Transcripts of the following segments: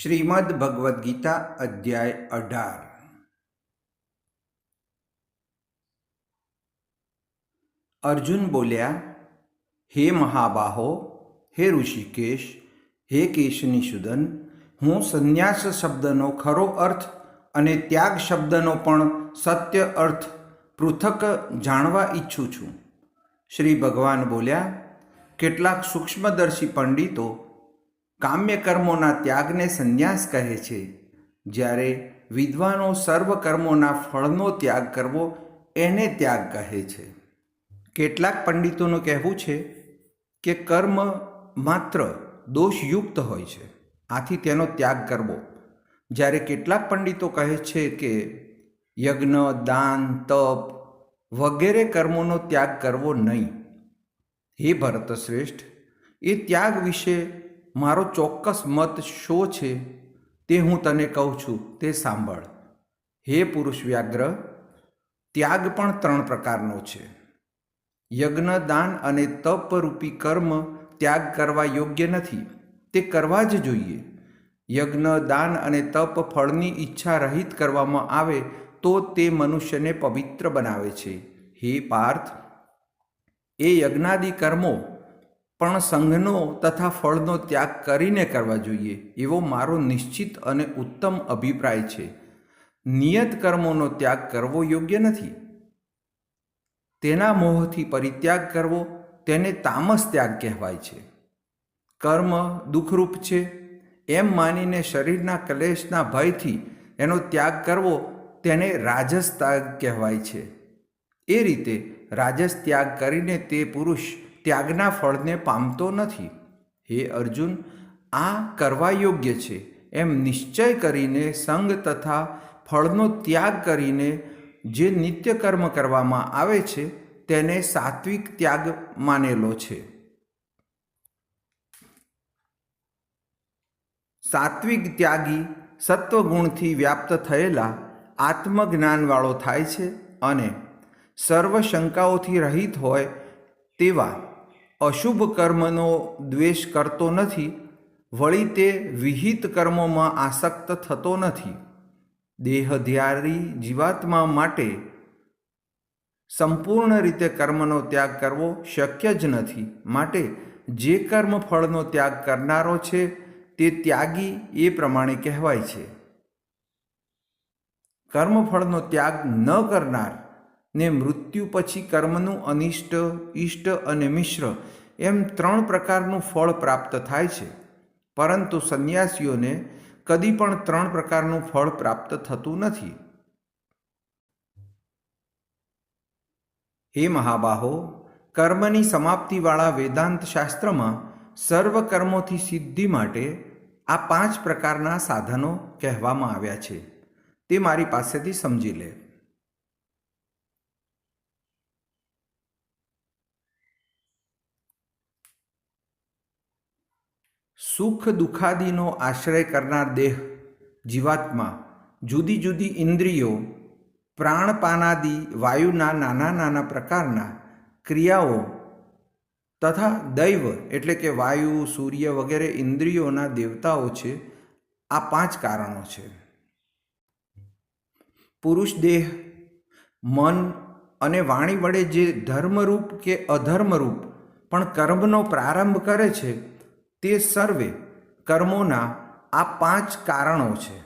શ્રીમદ ભગવદ્ ગીતા અધ્યાય અઢાર. અર્જુન બોલ્યા, હે મહાબાહો, હે ઋષિકેશ, હે કેશની સુદન હું સંન્યાસ શબ્દનો ખરો અર્થ અને ત્યાગ શબ્દનો પણ સત્ય અર્થ પૃથક જાણવા ઈચ્છું છું. શ્રી ભગવાન બોલ્યા, કેટલાક સૂક્ષ્મદર્શી પંડિતો કામ્ય કર્મોના ત્યાગને સંન્યાસ કહે છે. જ્યારે વિદ્વાનો સર્વ કર્મોના ફળનો ત્યાગ કરવો એને ત્યાગ કહે છે. કેટલાક પંડિતોનું કહેવું છે કે કર્મ માત્ર દોષયુક્ત હોય છે. આથી તેનો ત્યાગ કરવો. જ્યારે કેટલાક પંડિતો કહે છે કે યજ્ઞ, દાન, તપ વગેરે કર્મોનો ત્યાગ કરવો નહીં. હે ભરતશ્રેષ્ઠ, એ ત્યાગ વિશે મારો ચોક્કસ મત શો છે તે હું તને કહું છું, તે સાંભળ. હે પુરુષ વ્યાગ્ર ત્યાગ પણ ત્રણ પ્રકારનો છે. યજ્ઞ દાન અને તપરૂપી કર્મ ત્યાગ કરવા યોગ્ય નથી, તે કરવા જ જોઈએ. યજ્ઞ દાન અને તપ ફળની ઈચ્છા રહિત કરવામાં આવે તો તે મનુષ્યને પવિત્ર બનાવે છે. હે પાર્થ, એ યજ્ઞાદિ કર્મો પણ સંઘનો તથા ફળનો ત્યાગ કરીને કરવા જોઈએ, એવો મારો નિશ્ચિત અને ઉત્તમ અભિપ્રાય છે. નિયત કર્મોનો ત્યાગ કરવો યોગ્ય નથી. તેના મોહથી પરિત્યાગ કરવો તેને તામસ ત્યાગ કહેવાય છે. કર્મ દુઃખરૂપ છે. એમ માનીને શરીરના કલેશના ભયથી એનો ત્યાગ કરવો તેને રાજસ ત્યાગ કહેવાય છે. એ રીતે રાજસ ત્યાગ કરીને તે પુરુષ ત્યાગના ફળને પામતો નથી. હે અર્જુન, આ કરવા યોગ્ય છે. એમ નિશ્ચય કરીને સંગ તથા ફળનો ત્યાગ કરીને જે નિત્ય કર્મ કરવામાં આવે છે, તેને સાત્વિક ત્યાગ માનેલો છે. સાત્વિક ત્યાગી સત્વગુણથી વ્યાપ્ત થયેલા આત્મજ્ઞાનવાળો થાય છે અને સર્વ શંકાઓથી રહિત હોય તેવા અશુભ કર્મનો દ્વેષ કરતો નથી, વળી તે વિહિત કર્મોમાં આસક્ત થતો નથી. દેહધ્યારી જીવાત્મા માટે સંપૂર્ણ રીતે કર્મનો ત્યાગ કરવો શક્ય જ નથી. માટે જે કર્મ ફળનો ત્યાગ કરનારો છે, તે ત્યાગી એ પ્રમાણે કહેવાય છે. કર્મફળનો ત્યાગ ન કરનાર ને મૃત્યુ પછી કર્મનું અનિષ્ટ ઇષ્ટ અને મિશ્ર એમ ત્રણ પ્રકારનું ફળ પ્રાપ્ત થાય છે. પરંતુ સંન્યાસીઓને કદી પણ ત્રણ પ્રકારનું ફળ પ્રાપ્ત થતું નથી. હે મહાબાહો, કર્મની સમાપ્તિવાળા વેદાંત શાસ્ત્રમાં સર્વ કર્મોથી સિદ્ધિ માટે આ પાંચ પ્રકારના સાધનો કહેવામાં આવ્યા છે. તે મારી પાસેથી સમજી લે. સુખ દુઃખાદિનો આશ્રય કરનાર દેહ જીવાત્મા, જુદી જુદી ઇન્દ્રિયો, પ્રાણપાનાદિ, વાયુના નાના નાના પ્રકારના ક્રિયાઓ તથા દૈવ એટલે કે વાયુ, સૂર્ય વગેરે ઇન્દ્રિયોના દેવતાઓ છે, આ પાંચ કારણો છે. પુરુષ દેહ, મન અને વાણી વડે જે ધર્મરૂપ કે અધર્મરૂપ પણ કર્મનો પ્રારંભ કરે છે તે સર્વે કર્મોના આ પાંચ કારણો છે.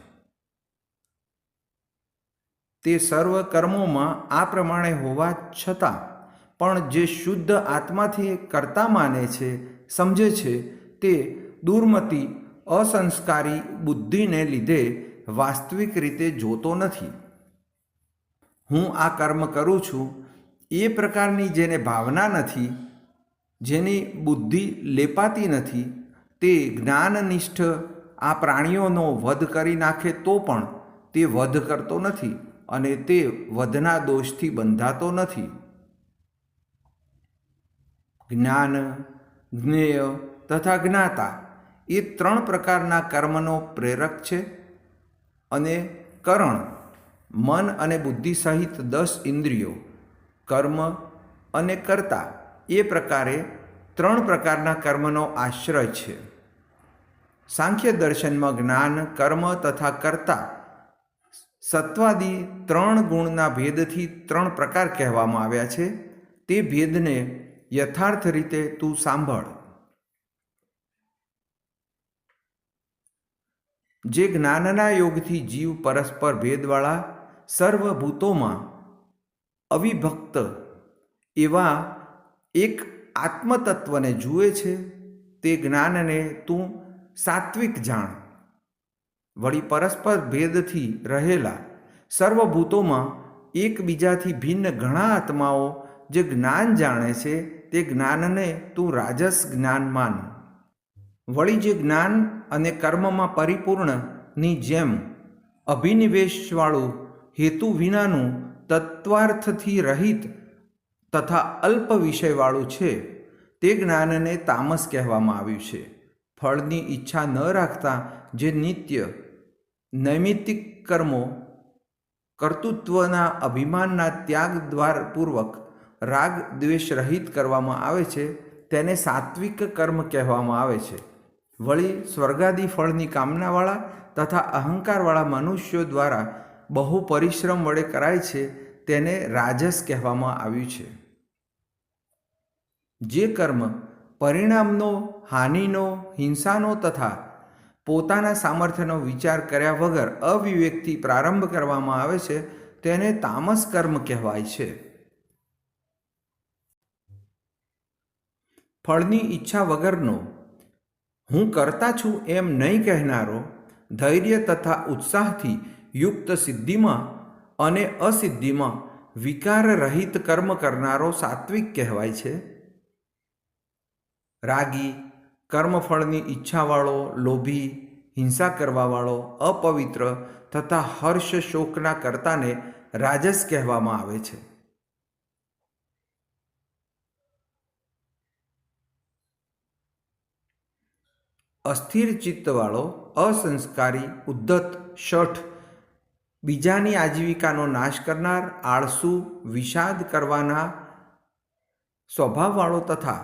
તે સર્વ કર્મોમાં આ પ્રમાણે હોવા છતાં પણ જે શુદ્ધ આત્માથી કરતા માને છે, સમજે છે, તે દુર્મતી, અસંસ્કારી બુદ્ધિને લીધે વાસ્તવિક રીતે જોતો નથી. હું આ કર્મ કરું છું, એ પ્રકારની જેને ભાવના નથી, જેની બુદ્ધિ લેપાતી નથી તે જ્ઞાનનિષ્ઠ આ પ્રાણીઓનો વધ કરી નાખે તો પણ તે વધ કરતો નથી અને તે વધના દોષથી બંધાતો નથી. જ્ઞાન, જ્ઞેય તથા જ્ઞાતા એ ત્રણ પ્રકારના કર્મનો પ્રેરક છે અને કરણ, મન અને બુદ્ધિ સહિત દસ ઇન્દ્રિયો, કર્મ અને કર્તા એ પ્રકારે ત્રણ પ્રકારના કર્મનો આશ્રય છે. સાંખ્ય દર્શનમાં જ્ઞાન, કર્મ તથા કર્તા. સત્વાદી ત્રણ ગુણના ભેદથી ત્રણ પ્રકાર કહેવામાં આવ્યા છે. તે ભેદને યથાર્થ રીતે તું સાંભળ. જે જ્ઞાનના યોગથી જીવ પરસ્પર ભેદવાળા, સર્વભૂતોમાં અવિભક્ત એવા એક આત્મતત્વને જુએ છે, તે જ્ઞાનને તું સાત્વિક જાણ. વળી પરસ્પર ભેદથી રહેલા સર્વભૂતોમાં એકબીજાથી ભિન્ન ઘણા આત્માઓ જે જ્ઞાન જાણે છે, તે જ્ઞાનને તું રાજસ જ્ઞાન માન. વળી જે જ્ઞાન અને કર્મમાં પરિપૂર્ણની જેમ અભિનિવેશવાળું હેતુ વિનાનું તત્વાર્થથી રહિત તથા અલ્પ વિષયવાળું છે. તે જ્ઞાનને તામસ કહેવામાં આવ્યું છે. ફળની ઈચ્છા ન રાખતા જે નિત્ય, નૈમિત્તિક કર્મો, કર્તૃત્વના અભિમાનના ત્યાગ દ્વારપૂર્વક રાગ દ્વેષ રહિત કરવામાં આવે છે, તેને સાત્વિક કર્મ કહેવામાં આવે છે. વળી સ્વર્ગાદી ફળની કામનાવાળા તથા અહંકારવાળા મનુષ્યો દ્વારા બહુ પરિશ્રમ વડે કરાય છે તેને રાજસ કહેવામાં આવ્યું છે. જે કર્મ પરિણામનો, હાનિનો, હિંસાનો તથા પોતાના સામર્થ્યનો વિચાર કર્યા વગર અવિવેકથી પ્રારંભ કરવામાં આવે છે, તેને તામસ કર્મ કહેવાય છે. ફળની ઈચ્છા વગરનો, હું કરતા છું એમ નહીં કહેનારો, ધૈર્ય તથા ઉત્સાહથી યુક્ત સિદ્ધિમાં અને અસિદ્ધિમાં વિકાર રહિત કર્મ કરનારો સાત્વિક કહેવાય છે. રાગી, કર્મફળની ઈચ્છાવાળો, લોભી, હિંસા કરવાવાળો, અપવિત્ર તથા હર્ષ શોકના કર્તાને રાજસ કહેવામાં આવે છે. અસ્થિર ચિત્તવાળો, અસંસ્કારી, ઉદ્ધત, શઠ બીજાની આજીવિકાનો નાશ કરનાર, આળસુ, વિષાદ કરવાના સ્વભાવવાળો તથા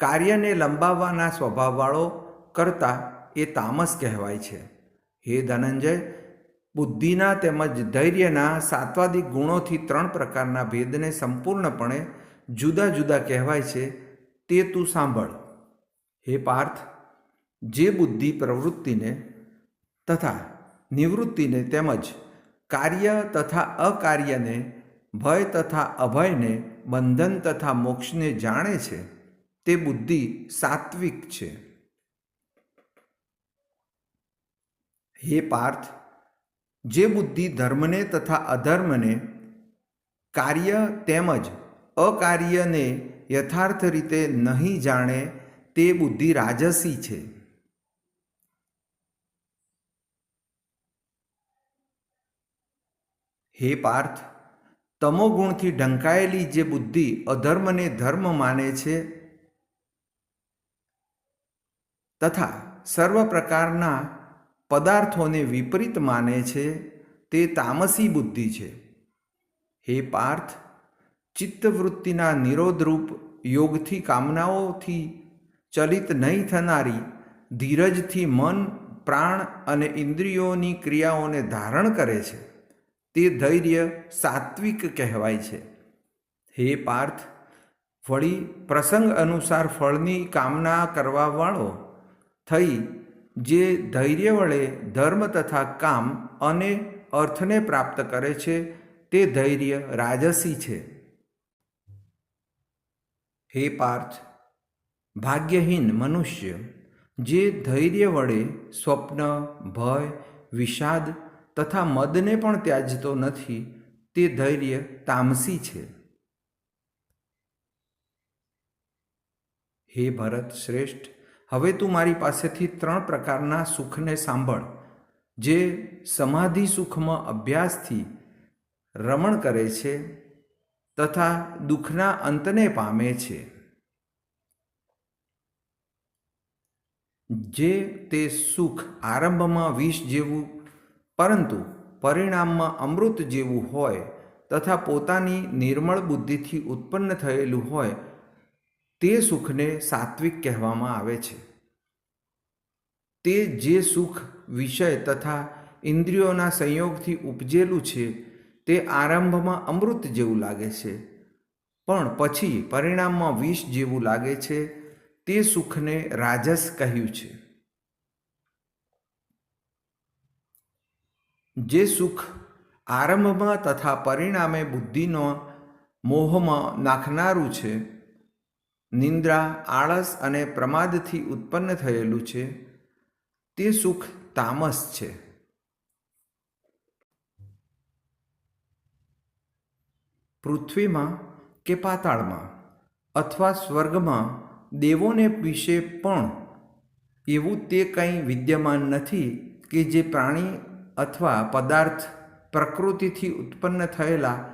કાર્યને લંબાવવાના સ્વભાવવાળો કરતા એ તામસ કહેવાય છે. હે ધનંજય, બુદ્ધિના તેમજ ધૈર્યના સાત્વાદિક ગુણોથી ત્રણ પ્રકારના ભેદને સંપૂર્ણપણે જુદા જુદા કહેવાય છે, તે તું સાંભળ. હે પાર્થ, જે બુદ્ધિ પ્રવૃત્તિને તથા નિવૃત્તિને તેમજ કાર્ય તથા અકાર્યને, ભય તથા અભયને, બંધન તથા મોક્ષને જાણે છે, તે બુદ્ધિ સાત્વિક છે. હે પાર્થ, જે બુદ્ધિ ધર્મને તથા અધર્મને કાર્ય તેમજ અકાર્યને યથાર્થ રીતે નહીં જાણે, તે બુદ્ધિ રાજસી છે. હે પાર્થ તમોગુણથી ઢંકાયેલી જે બુદ્ધિ અધર્મને ધર્મ માને છે તથા સર્વ પ્રકારના પદાર્થોને વિપરીત માને છે, તે તામસી બુદ્ધિ છે. હે પાર્થ, ચિત્તવૃત્તિના નિરોધરૂપ યોગથી કામનાઓથી ચલિત નહીં થનારી ધીરજથી મન, પ્રાણ અને ઇન્દ્રિયોની ક્રિયાઓને ધારણ કરે છે. તે ધૈર્ય સાત્વિક કહેવાય છે. હે પાર્થ, વળી પ્રસંગ અનુસાર ફળની કામના કરવાવાળો થઈ જે ધૈર્ય વડે ધર્મ તથા કામ અને અર્થને પ્રાપ્ત કરે છે, તે ધૈર્ય રાજસી છે. હે પાર્થ, ભાગ્યહીન મનુષ્ય જે ધૈર્ય વડે સ્વપ્ન, ભય, વિષાદ તથા મદને પણ ત્યાજતો નથી, તે ધૈર્ય તામસી છે. હે ભરત શ્રેષ્ઠ, હવે તું મારી પાસેથી ત્રણ પ્રકારના સુખને સાંભળ, જે સમાધિ સુખમાં અભ્યાસથી રમણ કરે છે તથા દુઃખના અંતને પામે છે. જે તે સુખ આરંભમાં વિષ જેવું પરંતુ પરિણામમાં અમૃત જેવું હોય તથા પોતાની નિર્મળ બુદ્ધિથી ઉત્પન્ન થયેલું હોય તે સુખને સાત્વિક કહેવામાં આવે છે. તે જે સુખ વિષય તથા ઇન્દ્રિયોના સંયોગથી ઉપજેલું છે તે આરંભમાં અમૃત જેવું લાગે છે. પણ પછી પરિણામમાં વિષ જેવું લાગે છે તે સુખને રાજસ કહ્યું છે. જે સુખ આરંભમાં તથા પરિણામે બુદ્ધિનો મોહમાં નાખનારું છે, નિંદ્રા, આળસ અને પ્રમાદથી ઉત્પન્ન થયેલું છે, તે સુખ તામસ છે. પૃથ્વીમાં કે પાતાળમાં અથવા સ્વર્ગમાં દેવોને વિશે પણ એવું તે કંઈ વિદ્યમાન નથી કે જે પ્રાણી અથવા પદાર્થ પ્રકૃતિથી ઉત્પન્ન થયેલા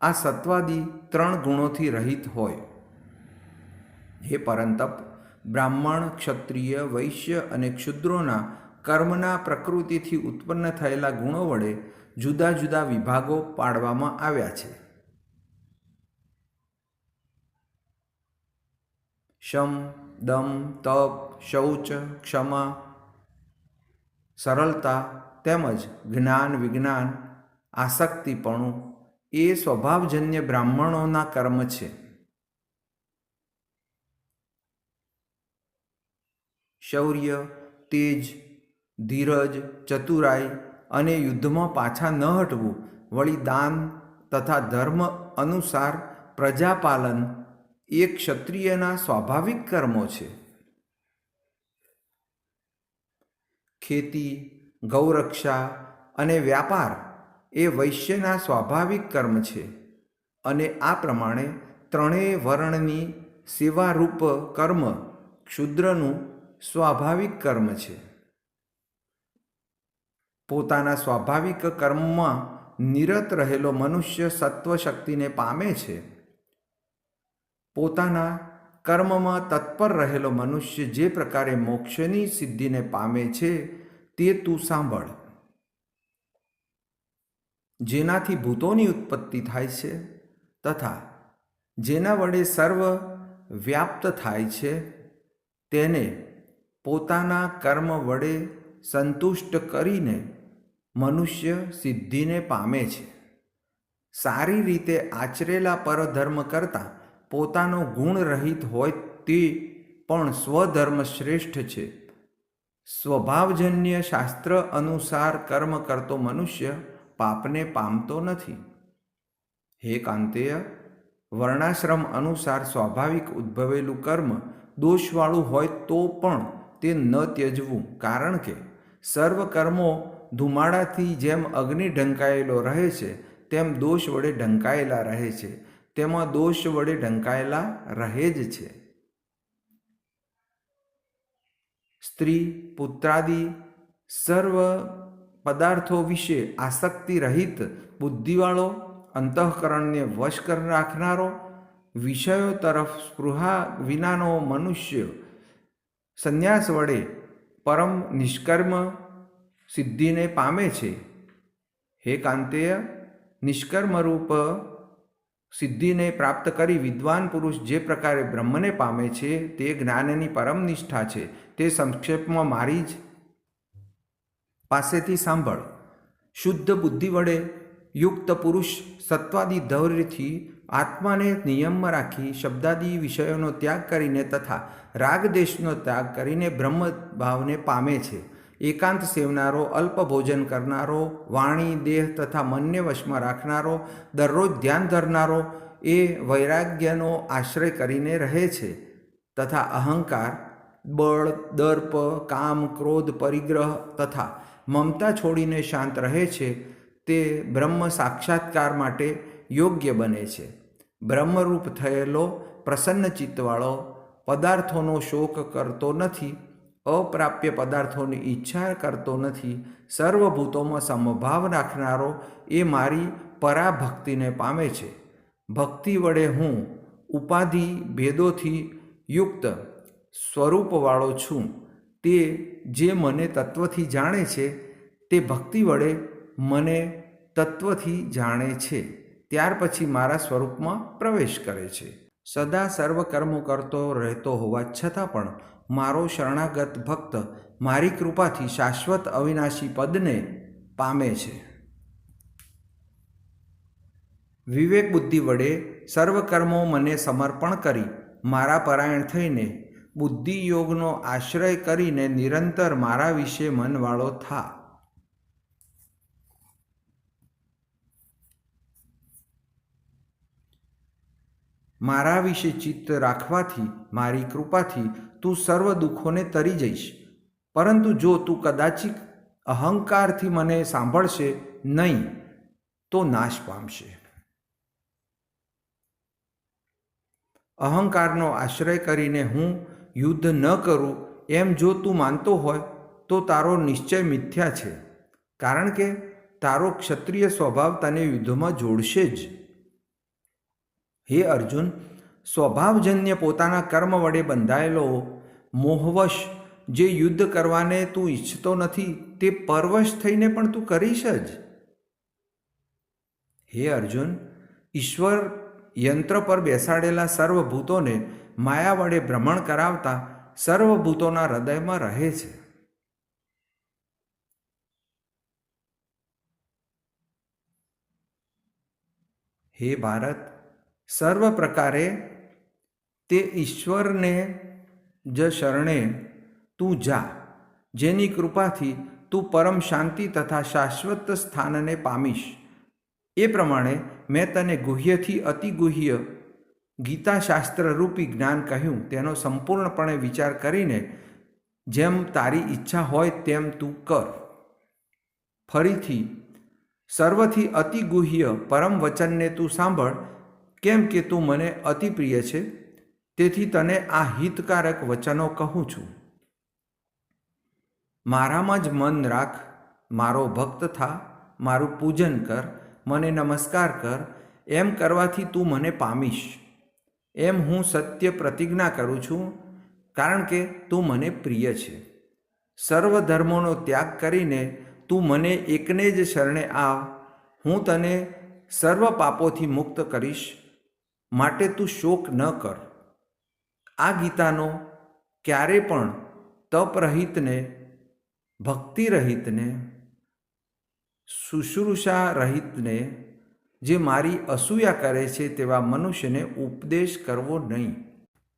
આ સત્વાદી ત્રણ ગુણોથી રહિત હોય. હે પરંતપ, બ્રાહ્મણ, ક્ષત્રિય, વૈશ્ય અને ક્ષુદ્રોના કર્મના પ્રકૃતિથી ઉત્પન્ન થયેલા ગુણો વડે જુદા જુદા વિભાગો પાડવામાં આવ્યા છે. શમ, દમ, તપ, શૌચ, ક્ષમા, સરળતા તેમજ જ્ઞાન, વિજ્ઞાન, આસક્તિપણું એ સ્વભાવજન્ય બ્રાહ્મણોના કર્મ છે. શૌર્ય, તેજ, ધીરજ, ચતુરાઈ અને યુદ્ધમાં પાછા ન હટવું, વળી દાન તથા ધર્મ અનુસાર પ્રજાપાલન એ ક્ષત્રિયના સ્વાભાવિક કર્મો છે. ખેતી ગૌરક્ષા અને વ્યાપાર એ વૈશ્યના સ્વાભાવિક કર્મ છે અને આ પ્રમાણે ત્રણેય વર્ણની સેવારૂપ કર્મ ક્ષુદ્રનું સ્વાભાવિક કર્મ છે. પોતાના સ્વાભાવિક કર્મમાં નિરત રહેલો મનુષ્ય સત્વ શક્તિને પામે છે. પોતાના કર્મમાં તત્પર રહેલો મનુષ્ય જે પ્રકારે મોક્ષની સિદ્ધિને પામે છે તે તું સાંભળ. જેનાથી ભૂતોની ઉત્પત્તિ થાય છે તથા જેના વડે સર્વ વ્યાપ્ત થાય છે, તેને પોતાના કર્મ વડે સંતુષ્ટ કરીને મનુષ્ય સિદ્ધિને પામે છે. સારી રીતે આચરેલા પરધર્મ કરતાં પોતાનો ગુણ રહિત હોય તે પણ સ્વધર્મ શ્રેષ્ઠ છે. સ્વભાવજન્ય શાસ્ત્ર અનુસાર કર્મ કરતો મનુષ્ય પાપને પામતો નથી. હે કાંતેય, વર્ણાશ્રમ અનુસાર સ્વાભાવિક ઉદ્ભવેલું કર્મ દોષવાળું હોય તો પણ તે ન ત્યજવું, કારણ કે સર્વ કર્મો ધુમાડાથી જેમ અગ્નિ ઢંકાયેલો રહે છે, તેમ દોષ વડે ઢંકાયેલા રહે છે. તેમાં દોષ વડે ઢંકાયેલા રહે જ છે. સ્ત્રી, પુત્રાદિ, સર્વ પદાર્થો વિશે આસક્તિ રહિત બુદ્ધિવાળો, અંતઃકરણને વશ કર રાખનારો, વિષયો તરફ સ્પૃહા વિનાનો મનુષ્ય, સંન્યાસ વડે પરમ નિષ્કર્મ સિદ્ધિને પામે છે. હે કાંતેય, નિષ્કર્મરૂપ સિદ્ધિને પ્રાપ્ત કરી વિદ્વાન પુરુષ જે પ્રકારે બ્રહ્મને પામે છે, તે જ્ઞાનની પરમ નિષ્ઠા છે. તે સંક્ષેપમાં મારી જ પાસેથી સાંભળ. શુદ્ધ બુદ્ધિ વડે યુક્ત પુરુષ સત્વાદી ધૈર્યથી આત્માને નિયમમાં રાખી શબ્દાદી વિષયોનો ત્યાગ કરીને તથા રાગદેશનો ત્યાગ કરીને બ્રહ્મ ભાવને પામે છે. એકાંત સેવનારો, અલ્પ ભોજન કરનારો, વાણી, દેહ તથા મનને વશમાં રાખનારો, દરરોજ ધ્યાન ધરનારો એ વૈરાગ્યનો આશ્રય કરીને રહે છે. તથા અહંકાર, બળ, દર્પ, કામ, ક્રોધ, પરિગ્રહ તથા મમતા છોડીને શાંત રહે છે તે બ્રહ્મ સાક્ષાત્કાર માટે યોગ્ય બને છે. બ્રહ્મરૂપ થયેલો, પ્રસન્ન ચિત્તવાળો પદાર્થોનો શોક કરતો નથી અપ્રાપ્ય પદાર્થોની ઈચ્છા કરતો નથી, સર્વભૂતોમાં સમભાવ રાખનારો એ મારી પરાભક્તિને પામે છે. ભક્તિ વડે હું ઉપાધિ ભેદોથી યુક્ત સ્વરૂપવાળો છું. તે જે મને તત્વથી જાણે છે, તે ભક્તિ વડે મને તત્વથી જાણે છે. ત્યાર પછી મારા સ્વરૂપમાં પ્રવેશ કરે છે. સદા સર્વ કર્મો કરતો રહેતો હોવા છતાં પણ મારો શરણાગત ભક્ત મારી કૃપાથી શાશ્વત અવિનાશી પદને પામે છે. વિવેક બુદ્ધિ વડે સર્વ કર્મો મને સમર્પણ કરી મારા પરાયણ થઈને બુદ્ધિ યોગનો આશ્રય કરીને નિરંતર મારા વિશે મનવાળો થા. મારા વિશે ચિત્ત રાખવાથી, મારી કૃપાથી તું સર્વ દુઃખોને તરી જઈશ. પરંતુ જો તું કદાચિક અહંકારથી મને સાંભળશે નહીં, તો નાશ પામશે. અહંકારનો આશ્રય કરીને હું યુદ્ધ ન કરું એમ જો તું માનતો હોય, તો તારો નિશ્ચય મિથ્યા છે. કારણ કે તારો ક્ષત્રિય સ્વભાવ તને યુદ્ધમાં જોડશે જ. હે અર્જુન સ્વભાવજન્ય પોતાના કર્મ વડે બંધાયેલો મોહવશ જે યુદ્ધ કરવાને તું ઈચ્છતો નથી, તે પરવશ થઈને પણ તું કરીશ જ. હે અર્જુન, ઈશ્વર યંત્ર પર બેસાડેલા સર્વભૂતોને માયા વડે ભ્રમણ કરાવતા સર્વભૂતોના હૃદયમાં રહે છે. હે ભારત, સર્વ પ્રકારે તે ઈશ્વરને જ શરણે તું જા. જેની કૃપાથી તું પરમ શાંતિ તથા શાશ્વત સ્થાનને પામીશ. એ પ્રમાણે મેં તને ગુહ્યથી અતિ ગુહ્ય ગીતાશાસ્ત્રરૂપી જ્ઞાન કહ્યું. તેનો સંપૂર્ણપણે વિચાર કરીને જેમ તારી ઈચ્છા હોય તેમ તું કર. ફરીથી, સર્વથી અતિ ગુહ્ય પરમ વચનને તું સાંભળ. કેમ કે તું મને અતિ પ્રિય છે? તેથી તને આ હિતકારક વચનો કહું છું. મારામાં જ મન રાખ, મારો ભક્ત થા, મારું પૂજન કર, મને નમસ્કાર કર, એમ કરવાથી તું મને પામીશ. એમ હું સત્ય પ્રતિજ્ઞા કરું છું, કારણ કે તું મને પ્રિય છે. સર્વ ધર્મોનો ત્યાગ કરીને તું મને એકને જ શરણે આવ, હું તને સર્વ પાપોથી મુક્ત કરીશ, માટે તું શોક ન કર. આ ગીતાનો ક્યારે પણ તપ રહિતને, ભક્તિ રહિતને, શુશ્રૂષા રહિતને, જે મારી અસૂયા કરે છે તેવા મનુષ્યને ઉપદેશ કરવો નહીં.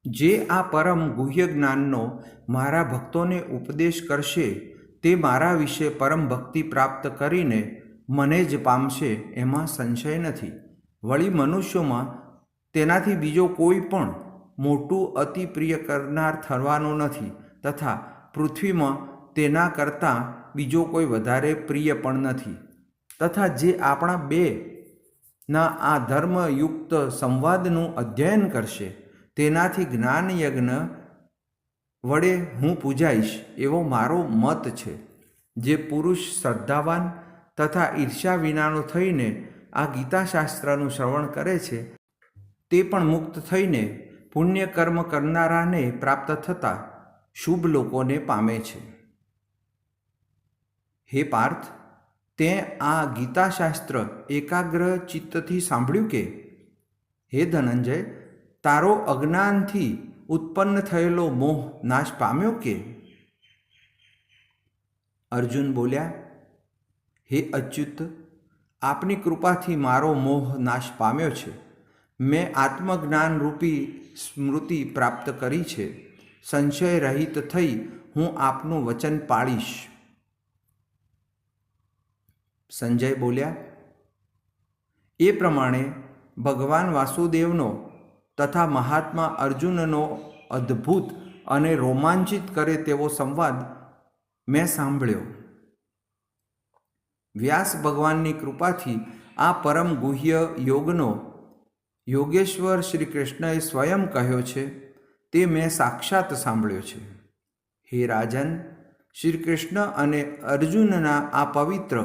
જે આ પરમ ગુહ્ય જ્ઞાનનો મારા ભક્તોને ઉપદેશ કરશે, તે મારા વિશે પરમ ભક્તિ પ્રાપ્ત કરીને મને જ પામશે એમાં સંશય નથી. વળી મનુષ્યોમાં તેનાથી બીજો કોઈ પણ મોટું અતિ પ્રિય કરનાર થવાનો નથી તથા પૃથ્વીમાં તેના કરતાં બીજો કોઈ વધારે પ્રિય પણ નથી. તથા જે આપણા બે ના આ ધર્મયુક્ત સંવાદનું અધ્યયન કરશે, તેનાથી જ્ઞાન યજ્ઞ વડે હું પૂજાઈશ એવો મારો મત છે. જે પુરુષ શ્રદ્ધાવાન તથા ઈર્ષ્યા વિનાનો થઈને આ ગીતાશાસ્ત્રનું શ્રવણ કરે છે, તે પણ મુક્ત થઈને પુણ્ય કર્મ કરનારાને પ્રાપ્ત થતા શુભ લોકોને પામે છે. હે પાર્થ, તે આ ગીતાશાસ્ત્ર એકાગ્ર ચિત્તથી સાંભળ્યું કે? હે ધનંજય, તારો અજ્ઞાનથી ઉત્પન્ન થયેલો મોહ નાશ પામ્યો કે? અર્જુન બોલ્યા, હે અચ્યુત, આપની કૃપાથી મારો મોહ નાશ પામ્યો છે. મેં આત્મજ્ઞાન રૂપી સ્મૃતિ પ્રાપ્ત કરી છે. સંશય રહિત થઈ હું આપનું વચન પાળીશ. સંજય બોલ્યા, એ પ્રમાણે ભગવાન વાસુદેવનો તથા મહાત્મા અર્જુનનો અદ્ભુત અને રોમાંચિત કરે તેવો સંવાદ મેં સાંભળ્યો. વ્યાસ ભગવાનની કૃપાથી આ પરમ ગુહ્ય યોગનો યોગેશ્વર શ્રી કૃષ્ણએ સ્વયં કહ્યો છે, તે મેં સાક્ષાત સાંભળ્યો છે. હે રાજન શ્રી કૃષ્ણ અને અર્જુનના આ પવિત્ર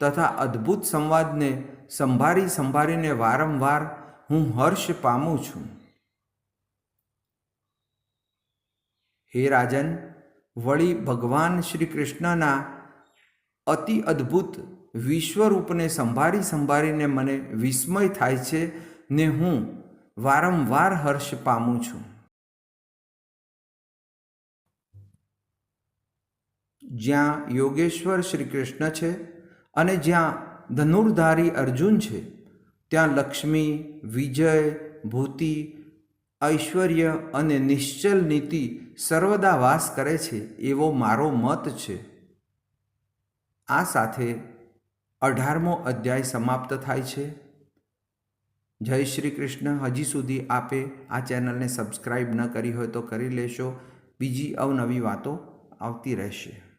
તથા અદ્ભુત સંવાદને સંભાળી સંભાળીને વારંવાર હું હર્ષ પામું છું. હે રાજન, વળી ભગવાન શ્રી કૃષ્ણના અતિ અદ્ભુત વિશ્વરૂપને સંભાળી સંભાળીને મને વિસ્મય થાય છે ને હું વારંવાર હર્ષ પામું છું. જ્યાં યોગેશ્વર શ્રી કૃષ્ણ છે અને જ્યાં ધનુર્ધારી અર્જુન છે, ત્યાં લક્ષ્મી, વિજય, ભૂતિ, ઐશ્વર્ય અને નિશ્ચલ નીતિ સર્વદા વાસ કરે છે એવો મારો મત છે. આ સાથે અઢારમો અધ્યાય સમાપ્ત થાય છે. જય શ્રી કૃષ્ણ. હજી સુધી આપે આ ચેનલને સબસ્ક્રાઈબ ન કરી હોય તો કરી લેશો. બીજી અવનવી વાતો આવતી રહેશે.